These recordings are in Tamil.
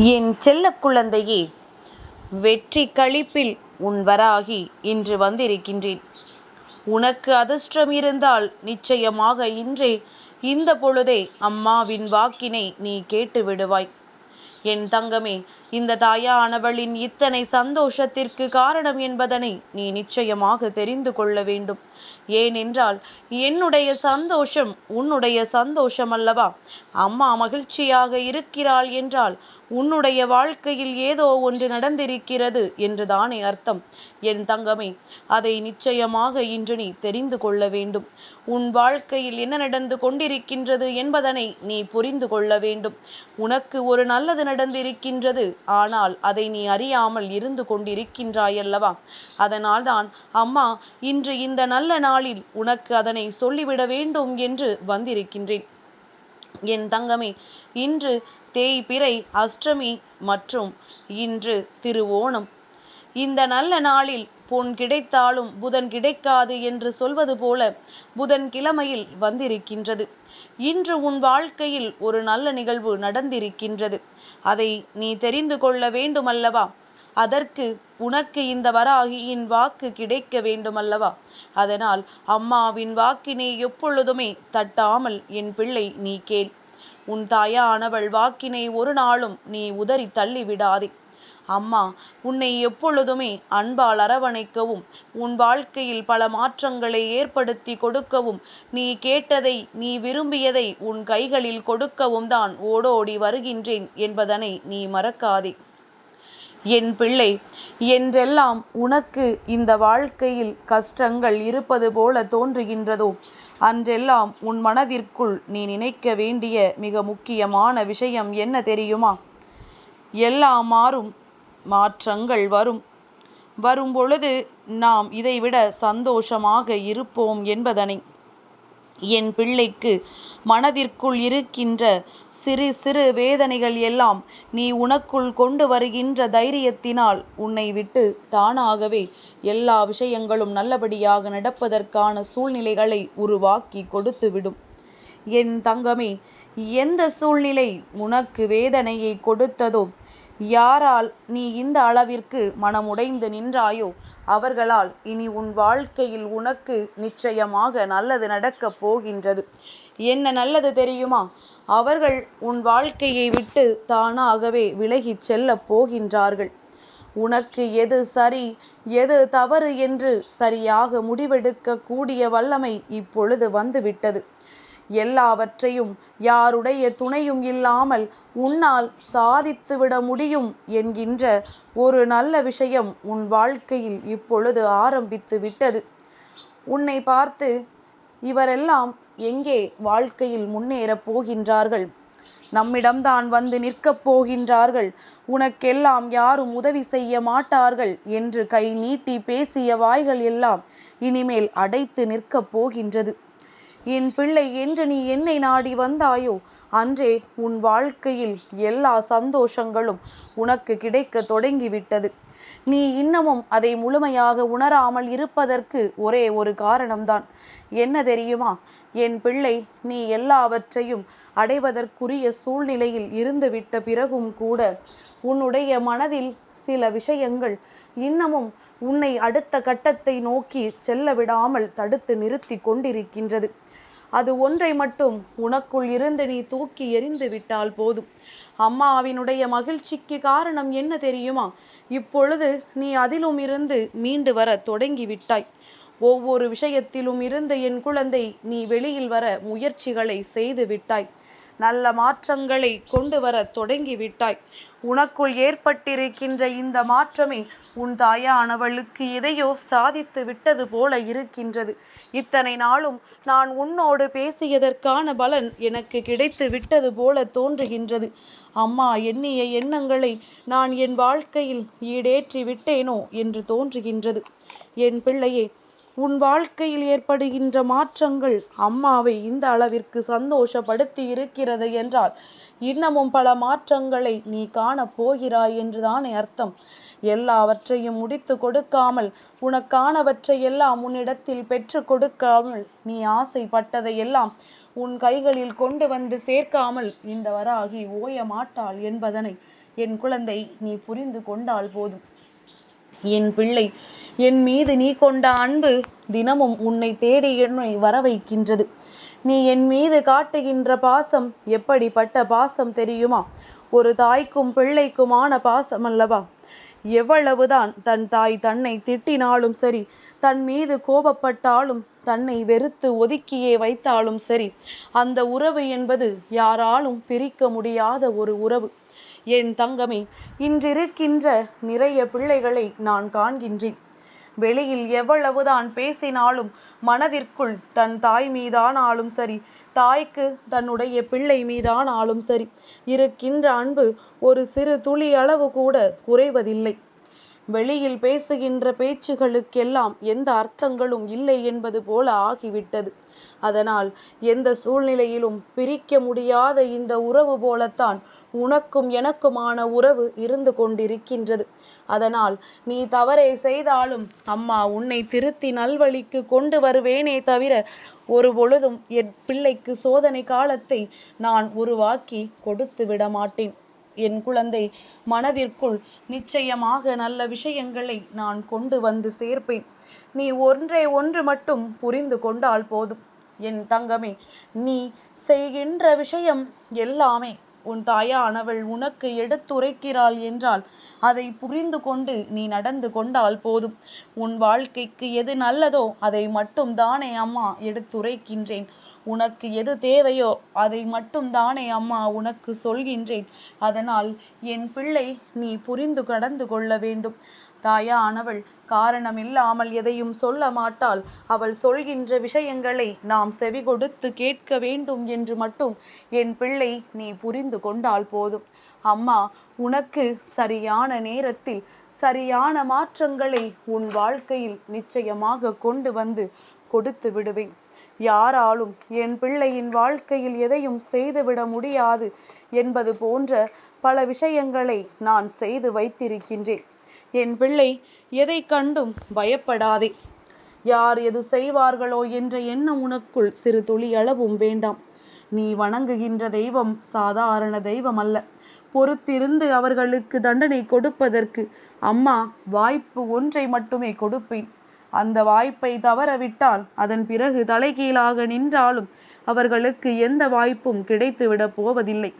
என் செல்ல குழந்தையே வெற்றி களிப்பில் உன் வராகி இன்று வந்திருக்கின்றேன். உனக்கு அதிர்ஷ்டம் இருந்தால் நிச்சயமாக இன்றே இந்த பொழுதே அம்மாவின் வாக்கினை நீ கேட்டு விடுவாய். என் தங்கமே இந்த தாயானவளின் இத்தனை சந்தோஷத்திற்கு காரணம் என்பதனை நீ நிச்சயமாக தெரிந்து கொள்ள வேண்டும். ஏனென்றால் என்னுடைய சந்தோஷம் உன்னுடைய சந்தோஷம் அல்லவா அம்மா மகிழ்ச்சியாக இருக்கிறாள் என்றால் உன்னுடைய வாழ்க்கையில் ஏதோ ஒன்று நடந்திருக்கிறது என்றுதானே அர்த்தம். என் தங்கமே அதை நிச்சயமாக இன்று நீ தெரிந்து கொள்ள வேண்டும். உன் வாழ்க்கையில் என்ன நடந்து கொண்டிருக்கின்றது என்பதனை நீ புரிந்து கொள்ள வேண்டும். உனக்கு ஒரு நல்லது நடந்திருக்கின்றது ஆனால் அதை நீ அறியாமல் இருந்து கொண்டிருக்கின்றாயல்லவா? அதனால்தான் அம்மா இன்று இந்த நல்ல நாளில் உனக்கு அதனை சொல்லிவிட வேண்டும் என்று வந்திருக்கின்றேன். என் தங்கமே இன்று தேய்பிறை அஷ்டமி மற்றும் இன்று திருவோணம். இந்த நல்ல நாளில் பொன் கிடைத்தாலும் புதன் கிடைக்காது என்று சொல்வது போல புதன் கிழமையில் வந்திருக்கின்றது. இன்று உன் வாழ்க்கையில் ஒரு நல்ல நிகழ்வு நடந்திருக்கின்றது. அதை நீ தெரிந்து கொள்ள வேண்டுமல்லவா? அதற்கு உனக்கு இந்த வராகியின் வாக்கு கிடைக்க வேண்டுமல்லவா? அதனால் அம்மாவின் வாக்கினை எப்பொழுதுமே தட்டாமல் என் பிள்ளை நீ கேள். உன் தாயானவள் வாக்கினை ஒரு நாளும் நீ உதறி தள்ளிவிடாதே. அம்மா உன்னை எப்பொழுதுமே அன்பால் அரவணைக்கவும் உன் வாழ்க்கையில் பல மாற்றங்களை ஏற்படுத்தி கொடுக்கவும் நீ கேட்டதை நீ விரும்பியதை உன் கைகளில் கொடுக்கவும் தான் ஓடோடி வருகின்றேன் என்பதனை நீ மறக்காதே. என் பிள்ளை என்றெல்லாம் உனக்கு இந்த வாழ்க்கையில் கஷ்டங்கள் இருப்பது போல தோன்றுகின்றதோ அன்றெல்லாம் உன் மனதிற்குள் நீ நினைக்க வேண்டிய மிக முக்கியமான விஷயம் என்ன தெரியுமா? எல்லாம் மாறும் மாற்றங்கள் வரும். வரும் பொழுது நாம் இதைவிட சந்தோஷமாக இருப்போம் என்பதனை. என் பிள்ளைக்கு மனதிற்குள் இருக்கின்ற சிறு சிறு வேதனைகள் எல்லாம் நீ உனக்குள் கொண்டு வருகின்ற தைரியத்தினால் உன்னை விட்டு தானாகவே எல்லா விஷயங்களும் நல்லபடியாக நடப்பதற்கான சூழ்நிலைகளை உருவாக்கி கொடுத்துவிடும். என் தங்கமே எந்த சூழ்நிலை உனக்கு வேதனையை கொடுத்ததோ யாரால் நீ இந்த அளவிற்கு மனமுடைந்து நின்றாயோ அவர்களால் இனி உன் வாழ்க்கையில் உனக்கு நிச்சயமாக நல்லது நடக்கப் போகின்றது. என்ன நல்லது தெரியுமா? அவர்கள் உன் வாழ்க்கையை விட்டு தானாகவே விலகிச் செல்லப் போகின்றார்கள். உனக்கு எது சரி எது தவறு என்று சரியாக முடிவெடுக்க கூடிய வல்லமை இப்பொழுது வந்துவிட்டது. எல்லாவற்றையும் யாருடைய துணையும் இல்லாமல் உன்னால் சாதித்துவிட முடியும் என்கின்ற ஒரு நல்ல விஷயம் உன் வாழ்க்கையில் இப்பொழுது ஆரம்பித்து விட்டது. உன்னை பார்த்து இவரெல்லாம் எங்கே வாழ்க்கையில் முன்னேறப் போகின்றார்கள்? நம்மிடம்தான் வந்து நிற்கப் போகின்றார்கள். உனக்கெல்லாம் யாரும் உதவி செய்ய மாட்டார்கள் என்று கை நீட்டி பேசிய வாய்கள் எல்லாம் இனிமேல் அடைத்து நிற்கப் போகின்றது. என் பிள்ளை என்று நீ என்னை நாடி வந்தாயோ? அன்றே உன் வாழ்க்கையில் எல்லா சந்தோஷங்களும் உனக்கு கிடைக்க தொடங்கிவிட்டது. நீ இன்னமும் அதை முழுமையாக உணராமல் இருப்பதற்கு ஒரே ஒரு காரணம்தான். என்ன தெரியுமா? என் பிள்ளை நீ எல்லாவற்றையும் அடைவதற்குரிய சூழ்நிலையில் இருந்துவிட்ட பிறகும் கூட உன்னுடைய மனதில் சில விஷயங்கள் இன்னமும் உன்னை அடுத்த கட்டத்தை நோக்கி செல்ல விடாமல் தடுத்து நிறுத்தி கொண்டிருக்கின்றது. அது ஒன்றை மட்டும் உனக்குள் இருந்து நீ தூக்கி எறிந்து விட்டால் போதும். அம்மாவினுடைய மகிழ்ச்சிக்கு காரணம் என்ன தெரியுமா? இப்பொழுது நீ அதிலும் இருந்து மீண்டு வர தொடங்கி விட்டாய். ஒவ்வொரு விஷயத்திலும் இருந்து என் குழந்தை நீ வெளியில் வர முயற்சிகளை செய்து விட்டாய். நல்ல மாற்றங்களை கொண்டு வர தொடங்கிவிட்டாய். உனக்குள் ஏற்பட்டிருக்கின்ற இந்த மாற்றமே உன் தாயானவளுக்கு எதையோ சாதித்து விட்டது போல இருக்கின்றது. இத்தனை நாளும் நான் உன்னோடு பேசியதற்கான பலன் எனக்கு கிடைத்து விட்டது போல தோன்றுகின்றது. அம்மா எண்ணிய எண்ணங்களை நான் என் வாழ்க்கையில் ஈடேற்றி விட்டேனோ என்று தோன்றுகின்றது. என் பிள்ளையே உன் வாழ்க்கையில் ஏற்படுகின்ற மாற்றங்கள் அம்மாவை இந்த அளவிற்கு சந்தோஷப்படுத்தி இருக்கிறது என்றால் இன்னமும் பல மாற்றங்களை நீ காணப் போகிறாய் என்றுதானே அர்த்தம். எல்லாவற்றையும் முடித்து கொடுக்காமல் உனக்கானவற்றை எல்லாம் உன்னிடத்தில் பெற்று கொடுக்காமல் நீ ஆசைப்பட்டதை எல்லாம் உன் கைகளில் கொண்டு வந்து சேர்க்காமல் இந்த வராகி ஓய மாட்டாள் என்பதனை என் குழந்தை நீ புரிந்து கொண்டால் போதும். என் பிள்ளை என் மீது நீ கொண்ட அன்பு தினமும் உன்னை தேடி என்னை வர வைக்கின்றது நீ என் மீது காட்டுகின்ற பாசம் எப்படிப்பட்ட பாசம் தெரியுமா? ஒரு தாய்க்கும் பிள்ளைக்குமான பாசம் அல்லவா எவ்வளவுதான் தன் தாய் தன்னை திட்டினாலும் சரி தன் மீது கோபப்பட்டாலும் தன்னை வெறுத்து ஒதுக்கியே வைத்தாலும் சரி அந்த உறவு என்பது யாராலும் பிரிக்க முடியாத ஒரு உறவு. என் தங்கமே இன்றிருக்கின்ற நிறைய பிள்ளைகளை நான் காண்கின்றேன். வெளியில் எவ்வளவுதான் பேசினாலும் மனதிற்குள் தன் தாய் மீதானாலும் சரி தாய்க்கு தன்னுடைய பிள்ளை மீதானாலும் சரி இருக்கின்ற அன்பு ஒரு சிறு துளி அளவு கூட குறைவதில்லை. வெளியில் பேசுகின்ற பேச்சுகளுக்கெல்லாம் எந்த அர்த்தங்களும் இல்லை என்பது போல ஆகிவிட்டது. அதனால் எந்த சூழ்நிலையிலும் பிரிக்க முடியாத இந்த உறவு போலத்தான் உனக்கும் எனக்குமான உறவு இருந்து கொண்டிருக்கின்றது. அதனால் நீ தவறை செய்தாலும் அம்மா உன்னை திருத்தி நல்வழிக்கு கொண்டு வருவேனே தவிர ஒரு பொழுதும் என் பிள்ளைக்கு சோதனை காலத்தை நான் உருவாக்கி கொடுத்து விட மாட்டேன். என் குழந்தை மனதிற்குள் நிச்சயமாக நல்ல விஷயங்களை நான் கொண்டு வந்து சேர்ப்பேன். நீ ஒன்றே ஒன்று மட்டும் புரிந்து கொண்டால் போதும். என் தங்கமே நீ செய்கின்ற விஷயம் எல்லாமே உன் தாயானவள் உனக்கு எடுத்துரைக்கிறாள் என்றால் அதை புரிந்து கொண்டு நீ நடந்து கொண்டால் போதும். உன் வாழ்க்கைக்கு எது நல்லதோ அதை மட்டும் தானே அம்மா எடுத்துரைக்கின்றேன். உனக்கு எது தேவையோ அதை மட்டும் தானே அம்மா உனக்கு சொல்கின்றேன். அதனால் என் பிள்ளை நீ புரிந்து கடந்து கொள்ள வேண்டும். தாயானவள் காரணமில்லாமல் எதையும் சொல்ல மாட்டாள். அவள் சொல்கின்ற விஷயங்களை நாம் செவி கொடுத்து கேட்க வேண்டும் என்று மட்டும் என் பிள்ளை நீ புரிந்து கொண்டால் போதும். அம்மா உனக்கு சரியான நேரத்தில் சரியான மாற்றங்களை உன் வாழ்க்கையில் நிச்சயமாக கொண்டு வந்து கொடுத்து விடுவேன். யாராலும் என் பிள்ளையின் வாழ்க்கையில் எதையும் செய்துவிட முடியாது என்பது போன்ற பல விஷயங்களை நான் செய்து வைத்திருக்கின்றேன். என் பிள்ளை எதை கண்டும் பயப்படாதே. யார் எது செய்வார்களோ என்ற எண்ணம் உனக்குள் சிறு துளி அளவும் வேண்டாம். நீ வணங்குகின்ற தெய்வம் சாதாரண தெய்வம் அல்ல பொறுத்திருந்து அவர்களுக்கு தண்டனை கொடுப்பதற்கு அம்மா வாய்ப்பு ஒன்றை மட்டுமே கொடுப்பேன். அந்த வாய்ப்பை தவறவிட்டால் அதன் பிறகு தலைகீழாக நின்றாலும் அவர்களுக்கு எந்த வாய்ப்பும் கிடைத்துவிடப் போவதில்லை.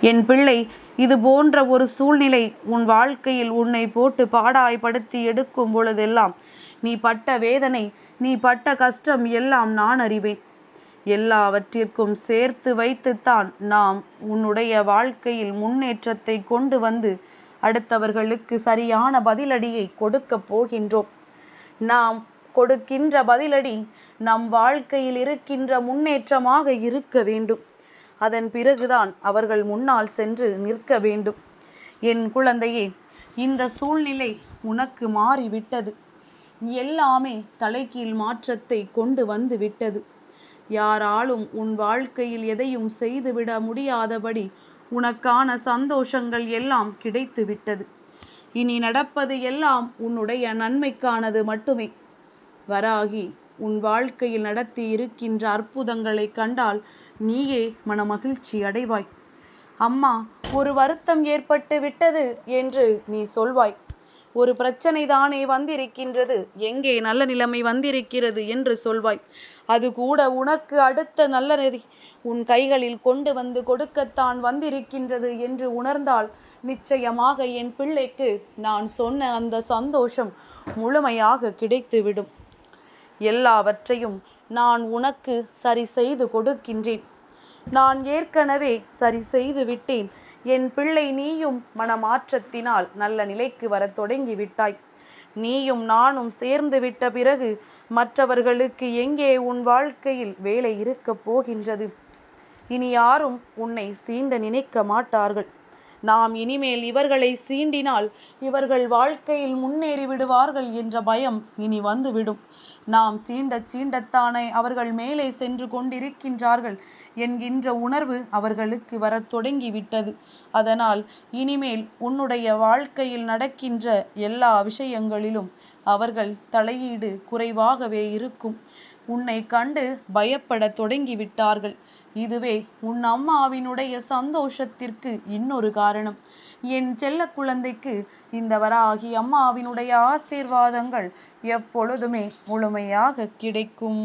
என் பிள்ளை இது போன்ற ஒரு சூழ்நிலை உன் வாழ்க்கையில் உன்னை போட்டு பாடாய்படுத்தி எடுக்கும் பொழுதெல்லாம் நீ பட்ட வேதனை நீ பட்ட கஷ்டம் எல்லாம் நான் அறிவேன். எல்லாவற்றிற்கும் சேர்த்து வைத்துத்தான் நாம் உன்னுடைய வாழ்க்கையில் முன்னேற்றத்தை கொண்டு வந்து அடுத்தவர்களுக்கு சரியான பதிலடியை கொடுக்கப் போகின்றோம். நாம் கொடுக்கின்ற பதிலடி நம் வாழ்க்கையில் இருக்கின்ற முன்னேற்றமாக இருக்க வேண்டும். அதன் பிறகுதான் அவர்கள் முன்னால் சென்று நிற்க வேண்டும். என் குழந்தையே இந்த சூழ்நிலை உனக்கு மாறிவிட்டது. எல்லாமே தலைகீழ் மாற்றத்தை கொண்டு வந்து விட்டது. யாராலும் உன் வாழ்க்கையில் எதையும் செய்துவிட முடியாதபடி உனக்கான சந்தோஷங்கள் எல்லாம் கிடைத்து விட்டது. இனி நடப்பது எல்லாம் உன்னுடைய நன்மைக்கானது மட்டுமே. வராகி உன் வாழ்க்கையில் நடத்தி இருக்கின்ற அற்புதங்களை கண்டால் நீயே மனமகிழ்ச்சி அடைவாய். அம்மா ஒரு வருத்தம் ஏற்பட்டு விட்டது என்று நீ சொல்வாய். ஒரு பிரச்சனை தானே வந்திருக்கின்றது எங்கே நல்ல நிலைமை வந்திருக்கிறது என்று சொல்வாய். அது கூட உனக்கு அடுத்த நல்ல நிதி. உன் கைகளில் கொண்டு வந்து கொடுக்கத்தான் வந்திருக்கின்றது என்று உணர்ந்தால் நிச்சயமாக என் பிள்ளைக்கு நான் சொன்ன அந்த சந்தோஷம் முழுமையாக கிடைத்துவிடும். எல்லாவற்றையும் நான் உனக்கு சரி செய்து கொடுக்கின்றேன். நான் ஏற்கனவே சரி செய்து விட்டேன். என் பிள்ளை நீயும் மனமாற்றத்தினால் நல்ல நிலைக்கு வரத் தொடங்கி விட்டாய். நீயும் நானும் சேர்ந்து விட்ட பிறகு மற்றவர்களுக்கு எங்கே உன் வாழ்க்கையில் வேலை இருக்கப் போகின்றது? இனி யாரும் உன்னை சீண்ட நினைக்க மாட்டார்கள். நாம் இனிமேல் இவர்களை சீண்டினால் இவர்கள் வாழ்க்கையில் முன்னேறி விடுவார்கள் என்ற பயம் இனி வந்துவிடும். நாம் சீண்ட சீண்டத்தானே அவர்கள் மேலே சென்று கொண்டிருக்கின்றார்கள் என்கின்ற உணர்வு அவர்களுக்கு வரத் தொடங்கிவிட்டது. அதனால் இனிமேல் உன்னுடைய வாழ்க்கையில் நடக்கின்ற எல்லா விஷயங்களிலும் அவர்கள் தலையீடு குறைவாகவே இருக்கும். உன்னை கண்டு பயப்படத் தொடங்கிவிட்டார்கள். இதுவே உன் அம்மாவினுடைய சந்தோஷத்திற்கு இன்னொரு காரணம். என் செல்ல குழந்தைக்கு இந்த வராகி அம்மாவினுடைய ஆசீர்வாதங்கள் எப்பொழுதுமே முழுமையாக கிடைக்கும்.